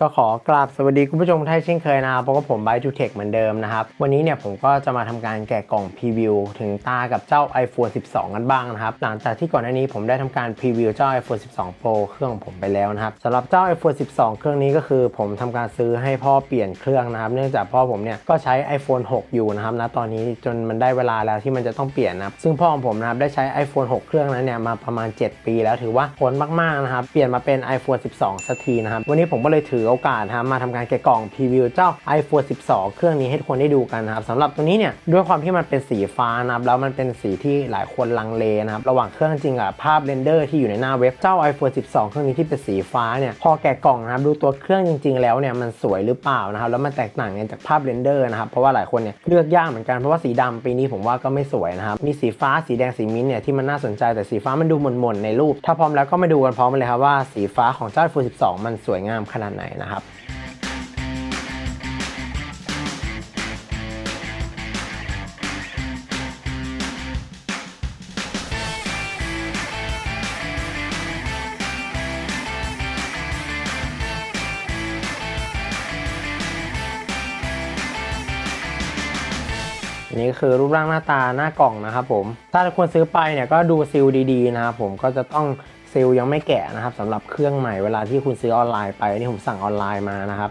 ก็ขอกราบสวัสดีคุณผู้ชมท่านเช่นเคยนะครับพบกับผมไบทูเทคเหมือนเดิมนะครับ วันนี้เนี่ยผมก็จะมาทำการแกะกล่องพรีวิวถึงตากับเจ้า iPhone 12 กันบ้างนะครับ หลังจากที่ก่อนหน้านี้ผมได้ทำการพรีวิวเจ้า iPhone 12 Pro เครื่องของผมไปแล้วนะครับสำหรับเจ้า iPhone 12 เครื่องนี้ก็คือผมทำการซื้อให้พ่อเปลี่ยนเครื่องนะครับ เนื่องจากพ่อผมเนี่ยก็ใช้ iPhone 6 อยู่นะครับณตอนนี้จนมันได้เวลาแล้วที่มันจะต้องเปลี่ยนนะครับซึ่งพ่อของผมนะครับได้ใช้ iPhone 6 เครื่องนั้นเนี่ยมาประมาณ 7 ปี แล้วถือว่าพ้นมากๆนะครับเปลี่ยนมาเป็น iPhone 12 สักทีนะครับวันนี้ผมก็เลยถือโอกาสครับมาทำการแกะกล่องพรีวิวเจ้า iPhone 12 เครื่องนี้ให้ทุกคนได้ดูกันนะครับสำหรับตัวนี้เนี่ยด้วยความที่มันเป็นสีฟ้านะครับแล้วมันเป็นสีที่หลายคนลังเลนะครับระหว่างเครื่องจริงกับภาพเรนเดอร์ที่อยู่ในหน้าเว็บเจ้า iPhone 12 เครื่องนี้ที่เป็นสีฟ้าเนี่ยพอแกะกล่องนะครับดูตัวเครื่องจริง ๆ แล้วเนี่ยมันสวยหรือเปล่านะครับแล้วมันแตกต่างกันจากภาพเรนเดอร์นะครับเพราะว่าหลายคนเนี่ยเลือกยากเหมือนกันเพราะว่าสีดำปีนี้ผมว่าก็ไม่สวยนะครับมีสีฟ้าสีแดงสีมิ้นท์เนี่ยที่มันน่าสนใจแต่สีฟ้ามันดูหม่นๆในรูป ถ้าพร้อมแล้วก็มาดูกันพร้อมเลยครับว่าสีฟ้าของเจ้า iPhone 12 มันสวยงามขนาดไหนนะครับนี่คือรูปร่างหน้าตาหน้ากล่องนะครับผม ถ้าควรซื้อไปเนี่ยก็ดูซีลดีๆนะครับผมก็จะต้อง เซลลยังไม่แกะนะครับสำหรับเครื่องใหม่เวลาที่คุณซื้อออนไลน์ไปนี่ผมสั่งออนไลน์มานะครับ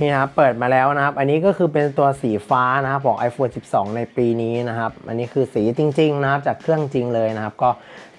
นี่นะครับเปิดมาแล้วนะครับ อันนี้ก็คือเป็นตัวสีฟ้านะครับของ iPhone 12 ในปีนี้นะครับ อันนี้คือสีจริง ๆ นะครับจากเครื่องจริงเลยนะครับ ก็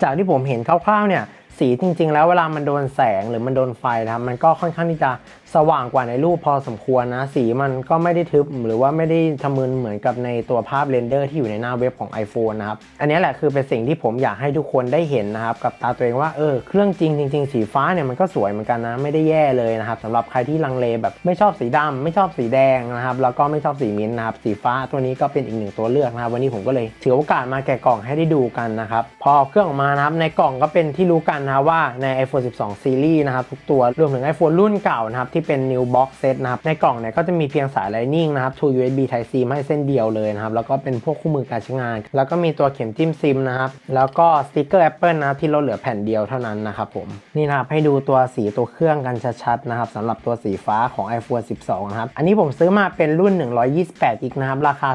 จากที่ผมเห็นคร่าวๆเนี่ย สีจริง ๆ แล้วเวลามันโดนแสงหรือมันโดนไฟนะครับมันก็ค่อนข้างที่จะสว่างกว่าในรูปพอสมควรนะ สีมันก็ไม่ได้ทึบหรือว่าไม่ได้ทะมึนเหมือนกับในตัวภาพเรนเดอร์ที่อยู่ในหน้าเว็บของ iPhone นะครับอันนี้แหละคือเป็นสิ่งที่ผมอยากให้ทุกคนได้เห็นนะครับกับตาตัวเองว่าเออเครื่องจริงจริงๆสีฟ้าเนี่ยมันก็สวยเหมือนกันนะไม่ได้แย่เลยนะครับสำหรับใครที่ลังเลแบบไม่ชอบสีดำไม่ชอบสีแดงนะครับแล้วก็ไม่ชอบสีมิ้นนะครับสีฟ้าตัวนี้ก็เป็นอีกหนึ่งตัวเลือกนะครับวันนี้ผมก็เลยถือโอกาสมาแกะกล่องให้ได้ดูกันนะครับพอเครื่องออกมานะครับในกล่องก็เป็นที่รู้กันนะครับว่าใน iPhone 12 Series นะครับทุกตัวรวมถึง iPhone รุ่นเก่านะครับที่เป็น New Box Set นะครับในกล่องเนี่ยก็จะมีเพียงสาย Lightning นะครับ to USB Type C มาให้เส้นเดียวเลยนะครับแล้วก็เป็นพวกคู่มือการใช้งาน แล้วก็มีตัวเข็มจิ้มซิมนะครับแล้วก็สติกเกอร์ Apple นะครับที่ลดเหลือแผ่นเดียวเท่านั้นนะครับผมนี่นะครับให้ดูตัวสีตัวเครื่องกันชัดๆนะครับสำหรับตัวสีฟ้าของ iPhone 12 นะครับอันนี้ผมซื้อมาเป็นรุ่น 128กิกนะครับราคา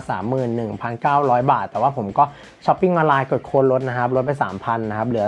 31,900 บาท แต่ว่าผมก็ช้อปปิ้งออนไลน์กดโค้ดลดนะครับลดไป 3,000นะครับเหลือ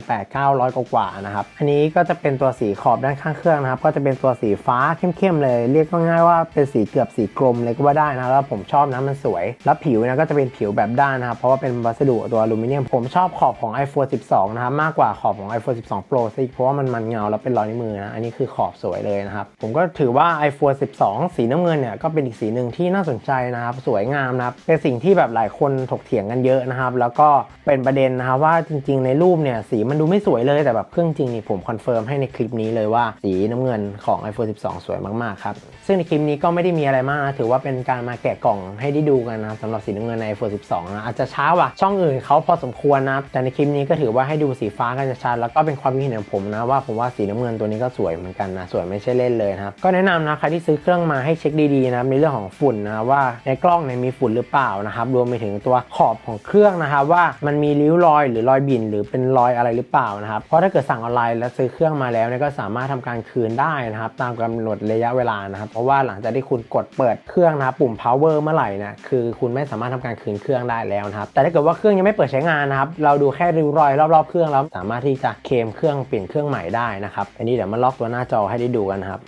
28,900กว่าๆนะครับ อันนี้ก็จะเป็นตัวสีขอบด้านข้างเครื่องนะครับ ก็จะเป็นตัวสีฟ้าเข้มๆเลย เรียกง่ายๆว่าเป็นสีเกือบสีกลมเลยก็ว่าได้นะแล้วผมชอบนะมันสวย แล้วผิวนะก็จะเป็นผิวแบบด้านนะครับ เพราะว่าเป็นวัสดุตัวอลูมิเนียม ผมชอบขอบของ iPhone 12 นะครับ มากกว่าขอบของ iPhone 12 Pro ซะอีกเพราะว่ามันมันเงาแล้วเป็นรอยนิ้วมือนะ อันนี้คือขอบสวยเลยนะครับ ผมก็ถือว่า iPhone 12 สีน้ำเงินเนี่ยก็เป็นอีกสีหนึ่งที่น่าสนใจนะครับ สวยงามนะครับ เป็นสิ่งที่แบบหลายคนถกเถียงกันเยอะนะครับ แล้วก็เป็นประเด็นนะครับว่าจริง ๆ ในรูปเนี่ยสีมันดูไม่สวยเลยแต่แบบเครื่องจริงนี่ผมคอนเฟิร์มให้ในคลิปนี้เลยว่าสีน้ำเงินของ iPhone 12 สวยมากๆครับ ซึ่งในคลิปนี้ก็ไม่ได้มีอะไรมากนะถือว่าเป็นการมาแกะกล่องให้ได้ดูกันนะครับสำหรับสีน้ำเงินใน iPhone 12 นะอาจจะช้าว่าช่องอื่นเขาพอสมควรนะแต่ในคลิปนี้ก็ถือว่าให้ดูสีฟ้ากันชัดแล้วก็เป็นความคิดเห็นของผมนะว่าผมว่าสีน้ำเงินตัวนี้ก็สวยเหมือนกันนะสวยไม่ใช่เล่นเลยนะครับก็แนะนำนะใครที่ซื้อเครื่องมาให้เช็คดีๆนะในเรื่องของฝุ่นนะว่าในกล้องเนี่ยมีฝุ่นหรือเปล่านะครับรวมไปถึงตัวขอบของเครื่องนะครับว่ามันมีริ้วรอยหรือรอยบินหรือเป็นรอยอะไรหรือเปล่านะครับ เพราะถ้าเกิดสั่งออนไลน์แล้วซื้อเครื่องมาแล้วเนี่ยก็สามารถทำการคืนได้นะครับ ตามกำหนดระยะเวลานะครับ เพราะว่าหลังจากที่คุณกดเปิดเครื่องนะครับปุ่ม power เมื่อไหร่นะคือคุณไม่สามารถทำการคืนเครื่องได้แล้วนะครับ แต่ถ้าเกิดว่าเครื่องยังไม่เปิดใช้งานนะครับ เราดูแค่ริ้วรอยรอบๆเครื่องแล้วสามารถที่จะเคลมเครื่องเปลี่ยนเครื่องใหม่ได้นะครับ อันนี้เดี๋ยวมาล็อกตัวหน้าจอให้ได้ดูกันครับ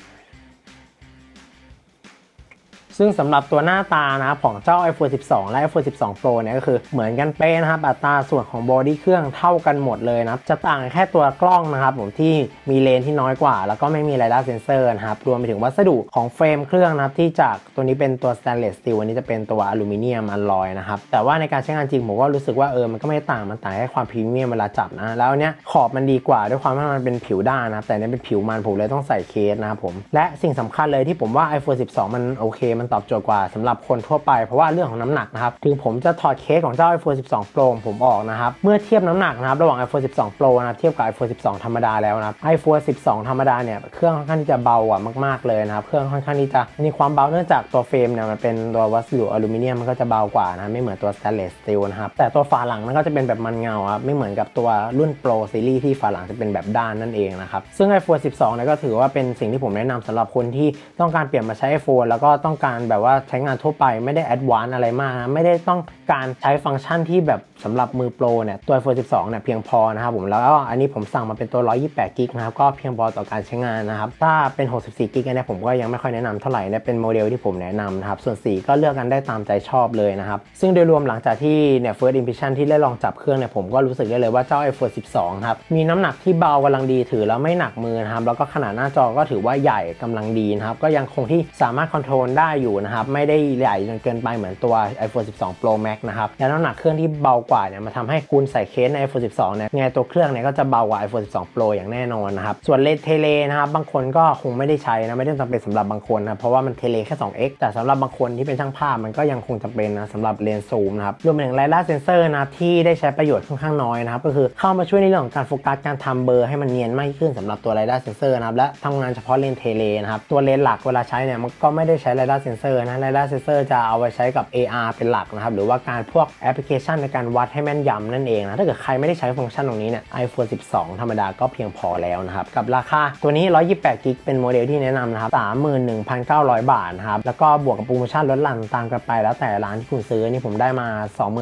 ซึ่งสำหรับตัวหน้าตานะครับของเจ้า iPhone 12 และ iPhone 12 Pro เนี่ยก็คือเหมือนกันเป๊ะนะครับอัตราส่วนของบอดี้เครื่องเท่ากันหมดเลยนะครับจะต่างแค่ตัวกล้องนะครับผมที่มีเลนส์ที่น้อยกว่า แล้วก็ไม่มี LiDAR sensor นะครับรวมไปถึงวัสดุของเฟรมเครื่องนะครับที่จากตัวนี้เป็นตัว stainless steel อันนี้จะเป็นตัวอลูมิเนียมอลลอยนะครับแต่ว่าในการใช้งานจริงผมก็รู้สึกว่าเออมันก็ไม่ต่างมันต่างแค่ความพรีเมียมเวลาจับนะแล้วเนี้ยขอบมันดีกว่าด้วยความที่มันเป็นผิวด้านนะครับแต่เนี้ยเป็นผิวมันผมเลยต้องใส่เคสนะครับผมและสิ่งสำคัญเลยที่ผมว่า iPhone 12 มันโอเคมันตอบโจทย์กว่าสำหรับคนทั่วไปเพราะว่าเรื่องของน้ำหนักนะครับถึงผมจะถอดเคสของเจ้า iPhone 12 Pro ผมออกนะครับเมื่อเทียบน้ำหนักนะครับระหว่าง iPhone 12 Pro นะเทียบกับ iPhone 12 ธรรมดาแล้วนะครับ iPhone 12 ธรรมดาเนี่ยเครื่องค่อนข้างที่จะเบากว่ามาก ๆเลยนะครับเครื่องค่อนข้างที่จะมีความเบาเนื่องจากตัวเฟรมเนี่ยมันเป็นตัววัสดุอลูมิเนียมมันก็จะเบากว่านะไม่เหมือนตัว stainless steel นะครับแต่ตัวฝาหลังมันก็จะเป็นแบบมันเงาครับไม่เหมือนกับตัวรุ่น Pro ซีรีส์ที่ฝาหลังจะเป็นแบบด้านนั่นเองนะครับซึ่ง iPhone 12เนี่ยก็ถือว่าเป็นสิ่งที่ผมแนะนำสำหรับคนที่ต้องการเปลี่ยนมาใช้ iPhone แล้วก็ต้องการแบบว่าใช้งานทั่วไปไม่ได้แอดวานซ์อะไรมากนะไม่ได้ต้องการใช้ฟังก์ชันที่แบบสำหรับมือโปรเนี่ยตัว iPhone 12 เนี่ยเพียงพอนะครับผมแล้วก็อันนี้ผมสั่งมาเป็นตัว 128กิกนะครับก็เพียงพอต่อการใช้งานนะครับถ้าเป็น 64กิกเนี้ยผมก็ยังไม่ค่อยแนะนำเท่าไหร่เนี่ยเป็นโมเดลที่ผมแนะนำนะครับส่วนสีก็เลือกกันได้ตามใจชอบเลยนะครับซึ่งโดยรวมหลังจากที่เนี่ย first impression ที่ได้ลองจับเครื่องเนี่ยผมก็รู้สึกได้เลยว่าเจ้า iPhone 12 ครับมีน้ำหนักที่เบากำลังดีถือแล้วไม่หนักมือนะครับแล้วก็ขนาดหน้าจอก็ถือว่าใหญ่กำลังดีนะครับก็ยังคงที่สามารถคอนโทรลได้อยู่นะครับ ไม่ได้ใหญ่จนเกินไปเหมือนตัว iPhone 12 Pro Max นะครับแล้วน้ำหนักเครื่องที่เบากว่าเนี่ยมาทำให้คุณใส่เคสใน iPhone 12 เนี่ยไงตัวเครื่องเนี่ยก็จะเบากว่า iPhone 12 Pro อย่างแน่นอนนะครับ ส่วนเลนเทเลนะครับบางคนก็คงไม่ได้ใช้นะไม่ได้จำเป็นสำหรับบางคนนะเพราะว่ามันเทเลแค่ 2x แต่สำหรับบางคนที่เป็นช่างภาพมันก็ยังคงจำเป็นนะสำหรับเลนส์ซูมนะครับรวมไปถึงไลล่าเซนเซอร์นะที่ได้ใช้ประโยชน์ค่อนข้างน้อยนะครับก็คือเข้ามาช่วยในเรื่องของการโฟกัสการทำเบอร์ให้มันเนียนมากขึ้นสำหรับตัวไลล่าเซนเซอร์นะครับและทำงานเฉพาะเลนเทเลนะครับตัวเลนหลักเวลาใช้เนี่ยมันก็ไม่ได้ใช้ไลล่าเซนเซอร์นะไลล่าเซนเซอร์จะเอาไว้ใช้กับ AR เป็นหลักนะครับ หรือว่าการพวกแอปพลิเคชันในการวัดให้แม่นยำนั่นเองนะ ถ้าเกิดใครไม่ได้ใช้ฟังก์ชันตรงนี้เนี่ย iPhone 12 ธรรมดาก็เพียงพอแล้วนะครับ กับราคาตัวนี้ 128 กิกเป็นโมเดลที่แนะนำนะครับ 31,900 บาทนะครับ แล้วก็บวกกับโปรโมชั่นลดหลั่นตามกันไป แล้วแต่ร้านที่คุณซื้อนี่ผมได้มา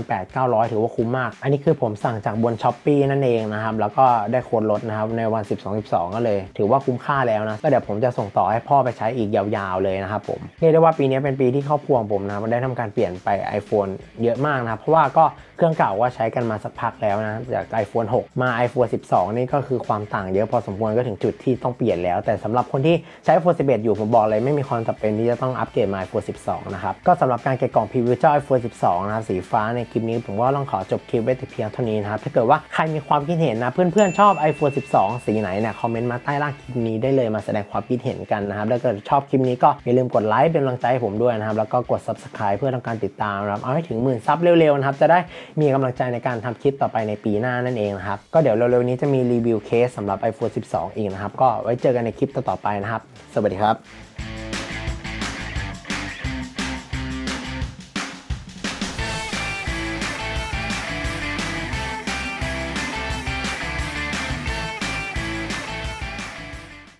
28,900 ถือว่าคุ้มมาก อันนี้คือผมสั่งจากบนช้อปปีนั่นเองนะครับ แล้วก็ได้โค้ดลดนะครับในวัน 12 12 ก็เลย ถือว่าคุ้มค่าแล้วนะ ก็เดี๋ยวผมจะส่งต่อให้พ่อไปใช้อีกยาวๆเลยนะครับผมเรียกได้ว่าปีนี้เป็นปีที่ครอบครัวของผมนะมันได้ทำการเปลี่ยนไป iPhone เยอะมากนะเพราะว่าก็เครื่องเก่าก็ใช้กันมาสักพักแล้วนะจาก iPhone 6 มา iPhone 12 นี่ก็คือความต่างเยอะพอสมควรก็ถึงจุดที่ต้องเปลี่ยนแล้ว แต่สำหรับคนที่ใช้ iPhone 11 อยู่ผมบอกเลยไม่มีความจำเป็นที่จะต้องอัปเกรดมา iPhone 12 นะครับ ก็สำหรับการแกะกล่องพรีวิวเจ้า iPhone 12 นะครับสีฟ้าในคลิปนี้ผมก็ต้องขอจบคลิปไว้แต่เพียงเท่านี้นะครับถ้าเกิดว่าใครมีความคิดเห็นนะเพื่อนๆชอบ iPhone 12 สีไหนเนี่ยคอมเมนต์มาใต้ล่างคลิปนี้ได้เลยมาแสดงความคิดเห็นกันนะครับถ้าเกิดชอบคลิปนี้ก็อย่าลืมกดไลค์เป็นกำลังใจให้ผมด้วยนะครับ แล้วก็กด subscribe เพื่อทำการติดตามนะครับ เอาให้ถึงหมื่นซับเร็วๆนะครับ จะได้มีกำลังใจในการทำคลิปต่อไปในปีหน้านั่นเองนะครับ ก็เดี๋ยวเร็วๆนี้จะมีรีวิวเคสสำหรับ iPhone 12 อีกนะครับ ก็ไว้เจอกันในคลิปต่อๆไปนะครับ สวัสดีครับ